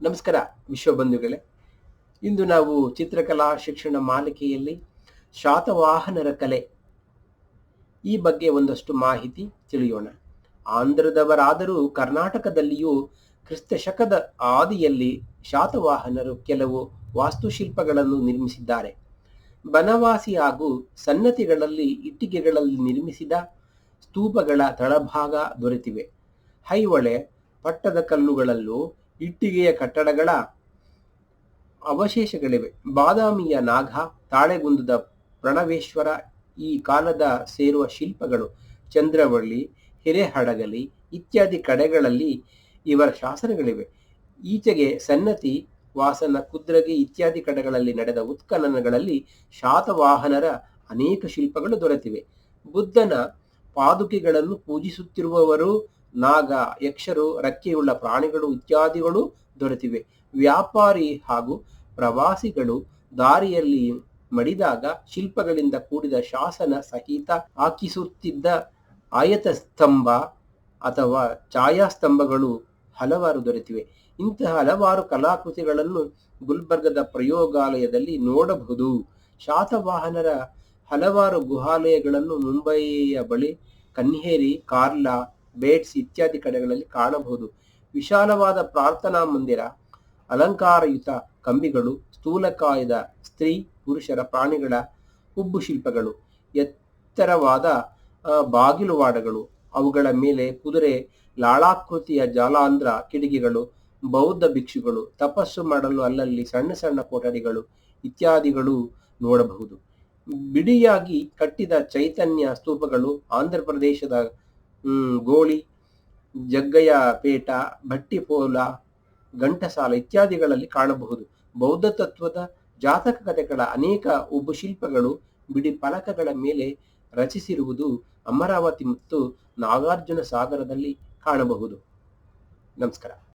ನಮಸ್ಕಾರ ವಿಶ್ವಬಂಧುಗಳೇ ಇಂದು ನಾವು ಚಿತ್ರಕಲಾ ಶಿಕ್ಷಣ ಮಾಲಿಕೆಯಲ್ಲಿ ಶಾತವಾಹನರ ಕಲೆ ಈ ಬಗ್ಗೆ ಒಂದಷ್ಟು ಮಾಹಿತಿ ತಿಳಿಯೋಣ. ಆಂಧ್ರದವರಾದರೂ ಕರ್ನಾಟಕದಲ್ಲಿಯೂ ಕ್ರಿಸ್ತ ಶಕದ ಆದಿಯಲ್ಲಿ ಶಾತವಾಹನರು ಕೆಲವು ವಾಸ್ತುಶಿಲ್ಪಗಳನ್ನು ನಿರ್ಮಿಸಿದ್ದಾರೆ. ಬನವಾಸಿ ಹಾಗೂ ಸನ್ನತಿಗಳಲ್ಲಿ ಇಟ್ಟಿಗೆಗಳಲ್ಲಿ ನಿರ್ಮಿಸಿದ ಸ್ತೂಪಗಳ ತಳಭಾಗ ದೊರೆತಿವೆ. ಹೈಹೊಳೆ ಪಟ್ಟದ ಕಲ್ಲುಗಳಲ್ಲೂ ಇಟ್ಟಿಗೆಯ ಕಟ್ಟಡಗಳ ಅವಶೇಷಗಳಿವೆ. ಬಾದಾಮಿಯ ನಾಗ ತಾಳೆಗುಂದದ ಪ್ರಣವೇಶ್ವರ, ಈ ಕಾಲದ ಸೇರುವ ಶಿಲ್ಪಗಳು ಚಂದ್ರವಳ್ಳಿ, ಹಿರೇಹಡಗಲಿ ಇತ್ಯಾದಿ ಕಡೆಗಳಲ್ಲಿ ಇವರ ಶಾಸನಗಳಿವೆ. ಈಚೆಗೆ ಸನ್ನತಿ, ವಾಸನ, ಕುದ್ರಗಿ ಇತ್ಯಾದಿ ಕಡೆಗಳಲ್ಲಿ ನಡೆದ ಉತ್ಖನನಗಳಲ್ಲಿ ಶಾತವಾಹನರ ಅನೇಕ ಶಿಲ್ಪಗಳು ದೊರೆತಿವೆ. ಬುದ್ಧನ ಪಾದುಕೆಗಳನ್ನು ಪೂಜಿಸುತ್ತಿರುವವರು ನಾಗ, ಯಕ್ಷರು, ರಕ್ಕೆಯುಳ್ಳ ಪ್ರಾಣಿಗಳು ಇತ್ಯಾದಿಗಳು ದೊರೆತಿವೆ. ವ್ಯಾಪಾರಿ ಹಾಗೂ ಪ್ರವಾಸಿಗಳು ದಾರಿಯಲ್ಲಿ ಮಡಿದಾಗ ಶಿಲ್ಪಗಳಿಂದ ಕೂಡಿದ ಶಾಸನ ಸಹಿತ ಹಾಕಿಸುತ್ತಿದ್ದ ಆಯತ ಸ್ತಂಭ ಅಥವಾ ಛಾಯಾಸ್ತಂಭಗಳು ಹಲವಾರು ದೊರೆತಿವೆ. ಇಂತಹ ಹಲವಾರು ಕಲಾಕೃತಿಗಳನ್ನು ಗುಲ್ಬರ್ಗದ ಪ್ರಯೋಗಾಲಯದಲ್ಲಿ ನೋಡಬಹುದು. ಶಾತವಾಹನರ ಹಲವಾರು ಗುಹಾಲಯಗಳನ್ನು ಮುಂಬಯಿಯ ಬಳಿ ಕನ್ಹೇರಿ, ಕಾರ್ಲಾ ಬೇಟ್ಸ್ ಇತ್ಯಾದಿ ಕಡೆಗಳಲ್ಲಿ ಕಾಣಬಹುದು. ವಿಶಾಲವಾದ ಪ್ರಾರ್ಥನಾ ಮಂದಿರ, ಅಲಂಕಾರಯುತ ಕಂಬಿಗಳು ಸ್ಥೂಲಕಾಯದ ಸ್ತ್ರೀ, ಪುರುಷರ ಪ್ರಾಣಿಗಳ ಉಬ್ಬು ಶಿಲ್ಪಗಳು, ಎತ್ತರವಾದ ಬಾಗಿಲುವಾಡಗಳು ಅವುಗಳ ಮೇಲೆ ಕುದುರೆ, ಲಾಳಾಕೃತಿಯ ಜಾಲಾಂಧ್ರ ಕಿಡಿಗೆಗಳು ಬೌದ್ಧ ಭಿಕ್ಷುಗಳು, ತಪಸ್ಸು ಮಾಡಲು ಅಲ್ಲಲ್ಲಿ ಸಣ್ಣ ಸಣ್ಣ ಕೊಠಡಿಗಳು ಇತ್ಯಾದಿಗಳು ನೋಡಬಹುದು. ಬಿಡಿಯಾಗಿ ಕಟ್ಟಿದ ಚೈತನ್ಯ ಸ್ತೂಪಗಳು ಆಂಧ್ರ ಪ್ರದೇಶದ ಗೋಳಿ, ಜಗ್ಗಯ್ಯ ಪೇಟ, ಭಟ್ಟಿಪೋಲ, ಘಂಟಸಾಲ ಇತ್ಯಾದಿಗಳಲ್ಲಿ ಕಾಣಬಹುದು. ಬೌದ್ಧ ತತ್ವದ ಜಾತಕ ಕಥೆಗಳ ಅನೇಕ ಉಪಶಿಲ್ಪಗಳು ಶಿಲ್ಪಗಳು ಬಿಡಿ ಫಲಕಗಳ ಮೇಲೆ ರಚಿಸಿರುವುದು ಅಮರಾವತಿ ಮತ್ತು ನಾಗಾರ್ಜುನ ಸಾಗರದಲ್ಲಿ ಕಾಣಬಹುದು. ನಮಸ್ಕಾರ.